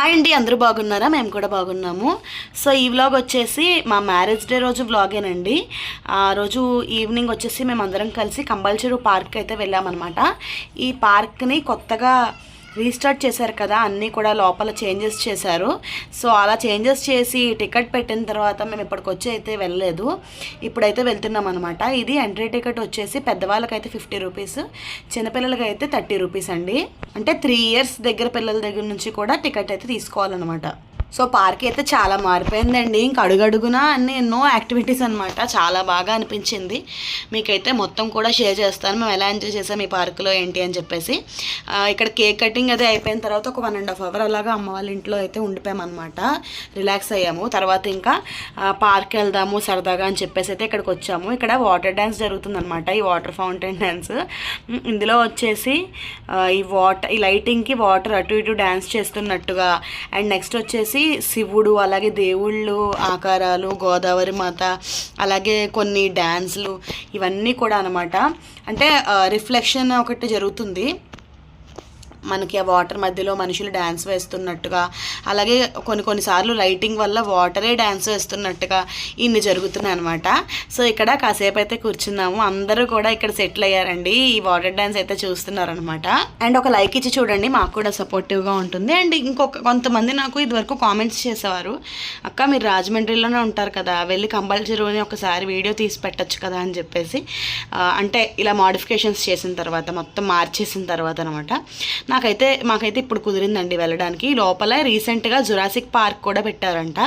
Hi అండి అందరూ బాగున్నారా? మేము కూడా బాగున్నాము. సో ఈ వ్లాగ్ వచ్చేసి మా మ్యారేజ్ డే రోజు వ్లాగేనండి ఆ రోజు ఈవినింగ్ వచ్చేసి మేము అందరం కలిసి కంపల్సరీ పార్క్ అయితే వెళ్ళామన్నమాట. ఈ పార్క్ని కొత్తగా రీస్టార్ట్ చేశారు కదా అన్నీ కూడా లోపల చేంజెస్ చేశారు. సో అలా చేంజెస్ చేసి టికెట్ పెట్టిన తర్వాత మేము ఇప్పటికి వచ్చి అయితే వెళ్ళలేదు. ఇప్పుడైతే వెళ్తున్నాం అనమాట ఇది ఎంట్రీ టికెట్ వచ్చేసి పెద్దవాళ్ళకైతే ఫిఫ్టీ రూపీస్ చిన్నపిల్లలకి అయితే థర్టీ రూపీస్ అండి. అంటే త్రీ ఇయర్స్ దగ్గర పిల్లల దగ్గర నుంచి కూడా టికెట్ అయితే తీసుకోవాలన్నమాట. సో పార్క్ అయితే చాలా మారిపోయిందండి. ఇంక అడుగడుగున అన్ని ఎన్నో యాక్టివిటీస్ అనమాట చాలా బాగా అనిపించింది. మీకైతే మొత్తం కూడా షేర్ చేస్తాను. మేము ఎలా ఎంజాయ్ చేసాం ఈ పార్కులో ఏంటి అని చెప్పేసి. ఇక్కడ కేక్ కటింగ్ అది అయిపోయిన తర్వాత ఒక వన్ అండ్ హాఫ్ అవర్ అలాగా అమ్మ వాళ్ళ ఇంట్లో అయితే ఉండిపోయామన్నమాట రిలాక్స్ అయ్యాము. తర్వాత ఇంకా పార్క్ వెళ్దాము సరదాగా అని చెప్పేసి అయితే ఇక్కడికి వచ్చాము. ఇక్కడ వాటర్ డ్యాన్స్ జరుగుతుందన్నమాట. ఈ వాటర్ ఫౌంటైన్ డ్యాన్స్ ఇందులో వచ్చేసి ఈ వాటర్ ఈ లైటింగ్కి వాటర్ అటు ఇటు డ్యాన్స్ చేస్తున్నట్టుగా. అండ్ నెక్స్ట్ వచ్చేసి శివుడు అలాగే దేవుళ్ళు ఆకారాలు గోదావరి మాత అలాగే కొన్ని డ్యాన్స్లు ఇవన్నీ కూడా అనమాట అంటే రిఫ్లెక్షన్ ఒకటి జరుగుతుంది. మనకి ఆ వాటర్ మధ్యలో మనుషులు డ్యాన్స్ వేస్తున్నట్టుగా అలాగే కొన్ని కొన్నిసార్లు లైటింగ్ వల్ల వాటరే డ్యాన్స్ వేస్తున్నట్టుగా ఇన్ని జరుగుతున్నాయి అనమాట సో ఇక్కడ కాసేపు అయితే కూర్చున్నాము. అందరూ కూడా ఇక్కడ సెటిల్ అయ్యారండి. ఈ వాటర్ డ్యాన్స్ అయితే చూస్తున్నారనమాట అండ్ ఒక లైక్ ఇచ్చి చూడండి మాకు కూడా సపోర్టివ్గా ఉంటుంది. అండ్ ఇంకొక కొంతమంది నాకు ఇదివరకు కామెంట్స్ చేసేవారు అక్క మీరు రాజమండ్రిలోనే ఉంటారు కదా వెళ్ళి కంపల్సరీ ఒకసారి వీడియో తీసి పెట్టచ్చు కదా అని చెప్పేసి అంటే ఇలా మాడిఫికేషన్స్ చేసిన తర్వాత మొత్తం మార్చేసిన తర్వాత అనమాట నాకైతే మాకైతే ఇప్పుడు కుదిరిందండి వెళ్ళడానికి. లోపల రీసెంట్గా జురాసిక్ పార్క్ కూడా పెట్టారంట.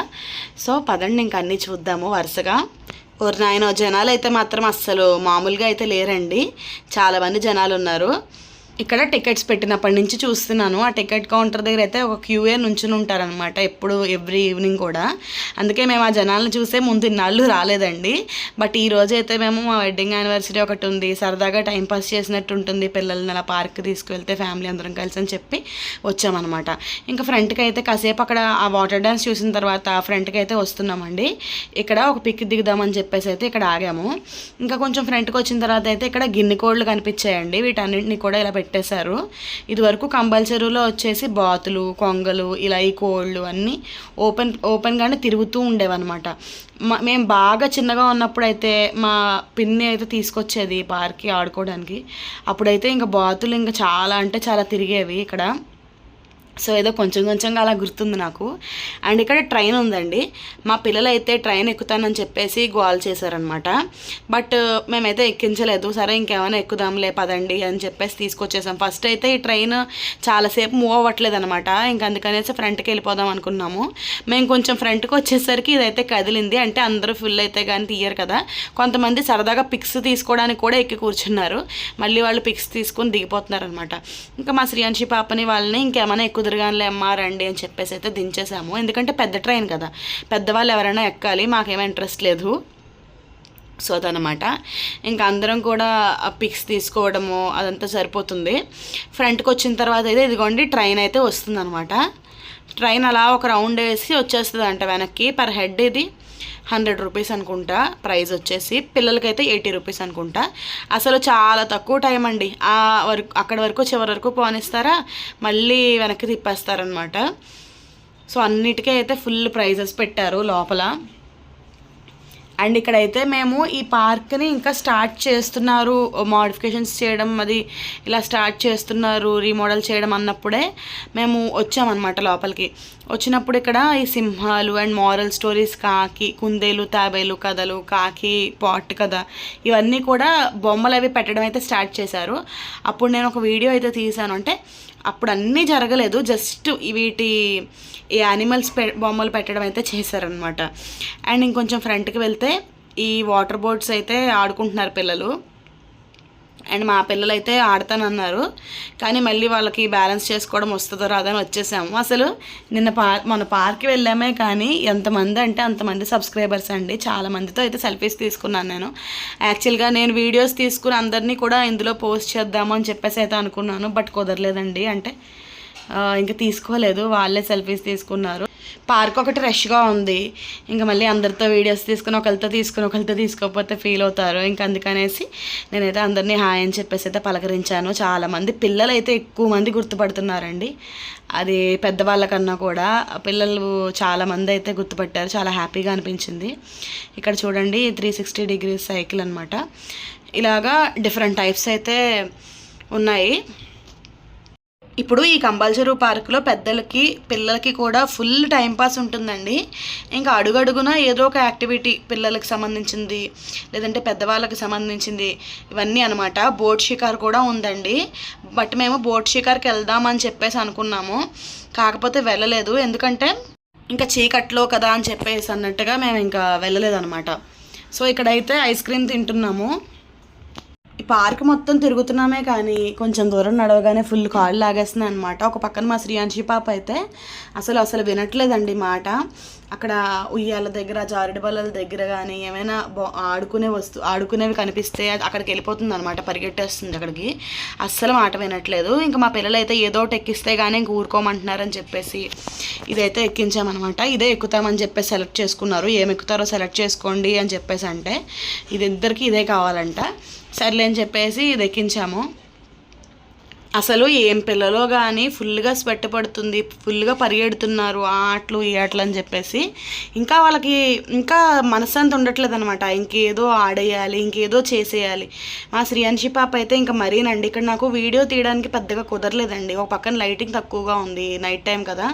సో పదండి ఇంక అన్నీ చూద్దాము వరుసగా. ఓర్ నాయన జనాలు అయితే మాత్రం అస్సలు మామూలుగా అయితే లేరండి. చాలా మంది జనాలు ఉన్నారు ఇక్కడ టికెట్స్ పెట్టినప్పటి నుంచి చూస్తున్నాను. ఆ టికెట్ కౌంటర్ దగ్గర అయితే ఒక క్యూఏ నుంచుని ఉంటారనమాట ఎప్పుడు ఎవ్రీ ఈవినింగ్ కూడా. అందుకే మేము ఆ జనాలను చూసే ముందు ఇన్నాళ్ళు రాలేదండి. బట్ ఈ రోజు అయితే మేము మా వెడ్డింగ్ యానివర్సరీ ఒకటి ఉంది. సరదాగా టైం పాస్ చేసినట్టు ఉంటుంది. పిల్లల్ని అలా పార్క్ తీసుకువెళ్తే ఫ్యామిలీ అందరం కలిసి అని చెప్పి వచ్చామన్నమాట. ఇంకా ఫ్రంట్కి అయితే కాసేపు అక్కడ ఆ వాటర్ డ్యాన్స్ చూసిన తర్వాత ఫ్రంట్కి అయితే వస్తున్నామండి. ఇక్కడ ఒక పిక్ దిగుదామని చెప్పేసి అయితే ఇక్కడ ఆగాము. ఇంకా కొంచెం ఫ్రంట్కి వచ్చిన తర్వాత అయితే ఇక్కడ గిన్నె కోళ్ళు కనిపించాయండి. వీటన్నింటినీ కూడా ఇలా పెట్టేశారు. ఇదివరకు కంపల్సరీలో వచ్చేసి బాతులు కొంగలు ఇలా ఈ కోళ్ళు అన్నీ ఓపెన్ ఓపెన్గానే తిరుగుతూ ఉండేవన్నమాట. మేము బాగా చిన్నగా ఉన్నప్పుడు అయితే మా పిన్ని అయితే తీసుకొచ్చేది పార్క్కి ఆడుకోవడానికి. అప్పుడైతే ఇంకా బాతులు ఇంకా చాలా అంటే చాలా తిరిగేవి ఇక్కడ. సో ఏదో కొంచెం కొంచెంగా అలా గుర్తుంది నాకు. అండ్ ఇక్కడ ట్రైన్ ఉందండి. మా పిల్లలు అయితే ట్రైన్ ఎక్కుతానని చెప్పేసి గోల్ చేశారనమాట బట్ uh, మేమైతే ఎక్కించలేదు. సరే ఇంకేమైనా ఎక్కుదాంలే పదండి అని చెప్పేసి తీసుకొచ్చేసాం. ఫస్ట్ అయితే ఈ ట్రైన్ చాలాసేపు మూవ్ అవ్వట్లేదు అనమాట ఇంక అందుకనేసి ఫ్రంట్కి వెళ్ళిపోదాం అనుకున్నాము. మేము కొంచెం ఫ్రంట్కి వచ్చేసరికి ఇదైతే కదిలింది. అంటే అందరూ ఫుల్ అయితే కానీ తీయరు కదా. కొంతమంది సరదాగా పిక్స్ తీసుకోవడానికి కూడా ఎక్కి కూర్చున్నారు. మళ్ళీ వాళ్ళు పిక్స్ తీసుకొని దిగిపోతున్నారు అనమాట ఇంకా మా శ్రీయాంశి పాపని వాళ్ళని ఇంకేమైనా ఎక్కువ కుదరగానే అమ్మారండి అని చెప్పేసి అయితే దించేసాము. ఎందుకంటే పెద్ద ట్రైన్ కదా. పెద్దవాళ్ళు ఎవరైనా ఎక్కాలి మాకేమీ ఇంట్రెస్ట్ లేదు. సో అదనమాట ఇంకా అందరం కూడా పిక్స్ తీసుకోవడము అదంతా సరిపోతుంది. ఫ్రంట్కి వచ్చిన తర్వాత అయితే ఇదిగోండి ట్రైన్ అయితే వస్తుందన్నమాట. ట్రైన్ అలా ఒక రౌండ్ వేసి వచ్చేస్తుంది అంట వెనక్కి. పర్ హెడ్ ఇది. హండ్రెడ్ రూపీస్ అనుకుంటా ప్రైస్ వచ్చేసి. పిల్లలకైతే ఎయిటీ రూపీస్ అనుకుంటా. అసలు చాలా తక్కువ టైం అండి. ఆ వరకు అక్కడ వరకు చివరి వరకు పోనిస్తారా? మళ్ళీ వెనక్కి తిప్పేస్తారనమాట సో అన్నిటికీ అయితే ఫుల్ ప్రైజెస్ పెట్టారు లోపల. అండ్ ఇక్కడైతే మేము ఈ పార్క్ని ఇంకా స్టార్ట్ చేస్తున్నారు. మోడిఫికేషన్స్ చేయడం అది ఇలా స్టార్ట్ చేస్తున్నారు రీమోడల్ చేయడం అన్నప్పుడే మేము వచ్చామన్నమాట లోపలికి. వచ్చినప్పుడు ఇక్కడ ఈ సింహాలు అండ్ మారల్ స్టోరీస్ కాకి కుందేలు తాబేలు కథలు కాకి పాట్ కథ ఇవన్నీ కూడా బొమ్మలు అవి పెట్టడం అయితే స్టార్ట్ చేశారు. అప్పుడు నేను ఒక వీడియో అయితే తీశాను. అంటే అప్పుడు అన్నీ జరగలేదు. జస్ట్ వీటి ఈ యానిమల్స్ పె బొమ్మలు పెట్టడం అయితే చేశారనమాట అండ్ ఇంకొంచెం ఫ్రంట్కి వెళ్తే ఈ వాటర్ బోట్స్ అయితే ఆడుకుంటున్నారు పిల్లలు. అండ్ మా పిల్లలు అయితే ఆడతానన్నారు. కానీ మళ్ళీ వాళ్ళకి బ్యాలెన్స్ చేసుకోవడం వస్తుందో రాదని వచ్చేసాము. అసలు నిన్న పార్ మన పార్క్కి వెళ్ళామే కానీ ఎంతమంది అంటే అంతమంది సబ్స్క్రైబర్స్ అండి. చాలా మందితో అయితే సెల్ఫీస్ తీసుకున్నాను నేను. యాక్చువల్గా నేను వీడియోస్ తీసుకుని అందరినీ కూడా ఇందులో పోస్ట్ చేద్దాము అని చెప్పేసి అయితే అనుకున్నాను. బట్ కుదరలేదండి. అంటే ఇంకా తీసుకోలేదు వాళ్ళే సెల్ఫీస్ తీసుకున్నారు. పార్క్ ఒకటి రష్గా ఉంది. ఇంకా మళ్ళీ అందరితో వీడియోస్ తీసుకుని ఒకరితో తీసుకుని ఒకరితో తీసుకోకపోతే ఫీల్ అవుతారు. ఇంకా అందుకనేసి నేనైతే అందరినీ హాయ్ అని చెప్పేసి అయితే పలకరించాను. చాలామంది పిల్లలు అయితే ఎక్కువ మంది గుర్తుపడుతున్నారండి. అది పెద్దవాళ్ళకన్నా కూడా పిల్లలు చాలామంది అయితే గుర్తుపట్టారు. చాలా హ్యాపీగా అనిపించింది. ఇక్కడ చూడండి త్రీ సిక్స్టీ డిగ్రీస్ సైకిల్ అనమాట ఇలాగా డిఫరెంట్ టైప్స్ అయితే ఉన్నాయి. ఇప్పుడు ఈ కంపల్సరీ పార్క్లో పెద్దలకి పిల్లలకి కూడా ఫుల్ టైం పాస్ ఉంటుందండి. ఇంకా అడుగడుగున ఏదో ఒక యాక్టివిటీ పిల్లలకి సంబంధించింది లేదంటే పెద్దవాళ్ళకి సంబంధించింది ఇవన్నీ అనమాట. బోట్ షికార్ కూడా ఉందండి. బట్ మేము బోట్ షికార్కి వెళ్దామని చెప్పేసి అనుకున్నాము. కాకపోతే వెళ్ళలేదు. ఎందుకంటే ఇంకా చీకట్లో కదా అని చెప్పేసి అన్నట్టుగా మేము ఇంకా వెళ్ళలేదన్నమాట సో ఇక్కడైతే ఐస్ క్రీమ్ తింటున్నాము. ఈ పార్క్ మొత్తం తిరుగుతున్నామే కానీ కొంచెం దూరం నడవగానే ఫుల్ కాళ్ళు లాగేస్తున్నాయి అనమాట ఒక పక్కన మా శ్రీయాంశి పాప అయితే అసలు అసలు వినట్లేదండి మాట. అక్కడ ఉయ్యాల దగ్గర జారుడు బల్లల దగ్గర కానీ ఏమైనా ఆడుకునే వస్తు ఆడుకునేవి కనిపిస్తే అది అక్కడికి వెళ్ళిపోతుంది అనమాట పరిగెట్టేస్తుంది అక్కడికి. అస్సలు మాట వినట్లేదు. ఇంకా మా పిల్లలు అయితే ఏదో ఒకటి ఎక్కిస్తే కానీ ఇంక ఊరుకోమంటున్నారని చెప్పేసి ఇదైతే ఎక్కించామన్నమాట. ఇదే ఎక్కుతామని చెప్పేసి సెలెక్ట్ చేసుకున్నారు. ఏం ఎక్కుతారో సెలెక్ట్ చేసుకోండి అని చెప్పేసి అంటే ఇది ఇద్దరికి ఇదే కావాలంట. సర్లే అని చెప్పేసి దెక్కించాము అసలు ఏం పిల్లలో కానీ ఫుల్గా స్వెట్ పడుతుంది ఫుల్గా పరిగెడుతున్నారు ఆ ఆటలు ఈ ఆటలు అని చెప్పేసి. ఇంకా వాళ్ళకి ఇంకా మనశ్శాంతి ఉండట్లేదు అనమాట ఇంకేదో ఆడేయాలి ఇంకేదో చేసేయాలి. మా శ్రీయాంశి పాప అయితే ఇంకా మరీనండి. ఇక్కడ నాకు వీడియో తీయడానికి పెద్దగా కుదరలేదండి. ఒక పక్కన లైటింగ్ తక్కువగా ఉంది నైట్ టైం కదా.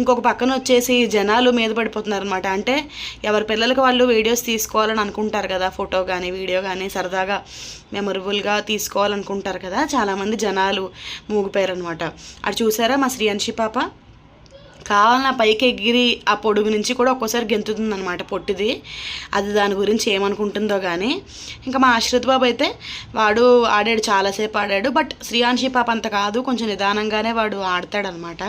ఇంకొక పక్కన వచ్చేసి జనాలు మీద పడిపోతున్నారు అనమాట అంటే ఎవరి పిల్లలకి వాళ్ళు వీడియోస్ తీసుకోవాలని అనుకుంటారు కదా ఫోటో కానీ వీడియో కానీ సరదాగా మెమొరబుల్గా తీసుకోవాలనుకుంటారు కదా. చాలామంది జనాలు మూగిపోయారు అనమాట అటు చూసారా మా శ్రీయాన్షి పాప? కావాలన్న పైకి ఎగిరి ఆ పొడుగు నుంచి కూడా ఒక్కోసారి గెంతుతుంది అనమాట పొట్టిది. అది దాని గురించి ఏమనుకుంటుందో కానీ ఇంకా మా ఆశ్రిత్ బాబు అయితే వాడు ఆడాడు చాలాసేపు ఆడాడు. బట్ శ్రీయాంశి పాప అంత కాదు కొంచెం నిదానంగానే వాడు ఆడతాడనమాట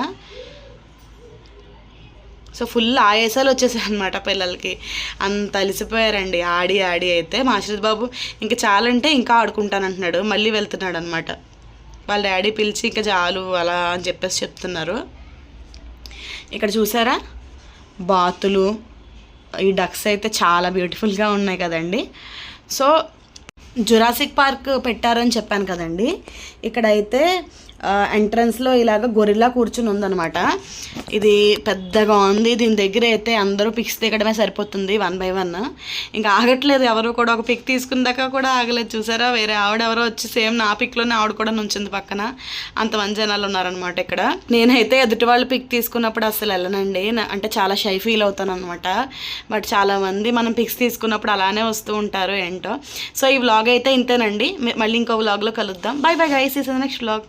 సో ఫుల్ ఆయాసాలు వచ్చేసాయి అనమాట పిల్లలకి. అంత అలిసిపోయారండి. ఆడి ఆడి అయితే మా ఆశ్రిత్ బాబు. ఇంకా చాలంటే ఇంకా ఆడుకుంటానంటున్నాడు. మళ్ళీ వెళ్తున్నాడు అనమాట వాళ్ళ డాడీ పిలిచి ఇంకా చాలు అలా అని చెప్పేసి చెప్తున్నారు. ఇక్కడ చూసారా? బాతులు ఈ డక్స్ అయితే చాలా బ్యూటిఫుల్గా ఉన్నాయి కదండి. సో జురాసిక్ పార్క్ పెట్టారని చెప్పాను కదండి. ఇక్కడైతే ఎంట్రన్స్లో ఇలాగ గొరిల్లా కూర్చుని ఉందనమాట ఇది పెద్దగా ఉంది. దీని దగ్గర అయితే అందరూ పిక్స్ దిగడమే సరిపోతుంది వన్ బై వన్ ఇంకా ఆగట్లేదు. ఎవరు కూడా ఒక పిక్ తీసుకుందాక కూడా ఆగలేదు. చూసారా? వేరే ఆవిడ ఎవరో వచ్చి సేమ్ నా పిక్లోనే ఆవిడ కూడా నుంచింది పక్కన. అంతమంది జనాలు ఉన్నారనమాట ఇక్కడ. నేనైతే ఎదుటి వాళ్ళు పిక్ తీసుకున్నప్పుడు అసలు వెళ్ళనండి. అంటే చాలా షై ఫీల్ అవుతాను అనమాట బట్ చాలామంది మనం పిక్స్ తీసుకున్నప్పుడు అలానే వస్తూ ఉంటారు ఏంటో. సో ఈ వ్లాగ్ అయితే ఇంతేనండి. మళ్ళీ ఇంకో వ్లాగ్లో కలుద్దాం. Bye bye guys is next vlog